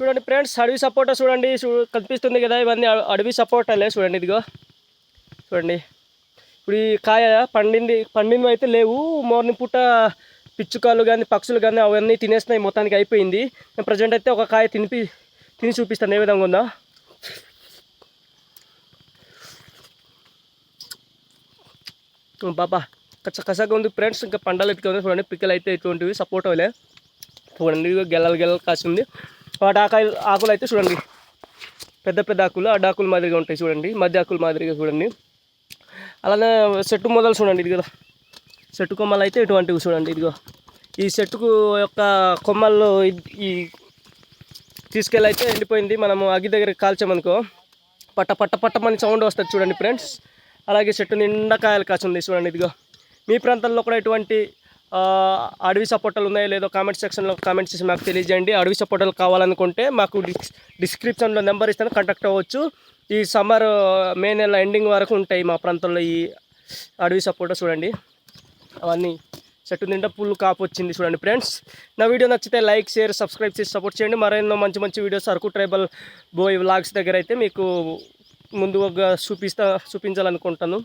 చూడండి ఫ్రెండ్స్ అడవి సపోటా చూడండి కనిపిస్తుంది కదా ఇవన్నీ అడవి సపోటాలే చూడండి ఇదిగో. చూడండి. ఇప్పుడు ఈ కాయ పండింది పండింది అయితే లేవు. మార్నింగ్ పూట పిచ్చుకాలు కానీ పక్షులు కానీ అవన్నీ తినేస్తున్నాయి మొత్తానికి అయిపోయింది. నేను ప్రజెంట్ అయితే ఒక కాయ తినిపి తిని చూపిస్తాను ఏ విధంగా ఉందా. బాబా కచ్చ కసగా ఉంది ఫ్రెండ్స్ ఇంకా పండాలు ఎత్తుకుంది చూడండి పిక్కలు అయితే ఇటువంటివి అవ్వలే. చూడండి గెల్లలు గెల్లలు కాసింది. ఉంది వాటి ఆకులు అయితే చూడండి. పెద్ద పెద్ద ఆకులు అడ్డాకుల మాదిరిగా ఉంటాయి చూడండి. మధ్య ఆకుల మాదిరిగా చూడండి. అలానే చెట్టు మొదలు చూడండి ఇది కదా చెట్టు కొమ్మలు అయితే ఇటువంటివి చూడండి ఇదిగో. ఈ చెట్టుకు యొక్క కొమ్మల్లో ఈ తీసుకెళ్ళి అయితే ఎండిపోయింది. మనము అగ్గి దగ్గర కాల్చామనుకో పట్ట పట్ట పట్టమని సౌండ్ వస్తుంది చూడండి ఫ్రెండ్స్. అలాగే చెట్టు నిండా కాయలు కాచుంది చూడండి ఇదిగో. మీ ప్రాంతంలో కూడా ఇటువంటి అడవి సపోటాలు ఉన్నాయో లేదో కామెంట్ సెక్షన్లో కామెంట్ చేసి మాకు తెలియజేయండి. అడవి సపోటాలు కావాలనుకుంటే మాకు డిస్ డిస్క్రిప్షన్లో నెంబర్ ఇస్తాను కాంటాక్ట్ అవ్వచ్చు. ఈ సమ్మర్ మే నెల ఎండింగ్ వరకు ఉంటాయి మా ప్రాంతంలో ఈ అడవి సపోటా చూడండి. అవన్నీ చెట్టు నిండా పుల్లు కాపు వచ్చింది చూడండి ఫ్రెండ్స్ నా వీడియో నచ్చితే లైక్ షేర్ సబ్స్క్రైబ్ చేసి సపోర్ట్ చేయండి. మరెన్నో మంచి మంచి videos Araku tribal boy vlogs దగ్గర అయితే మీకు ముందుగా చూపిస్తా చూపించాలనుకుంటాను.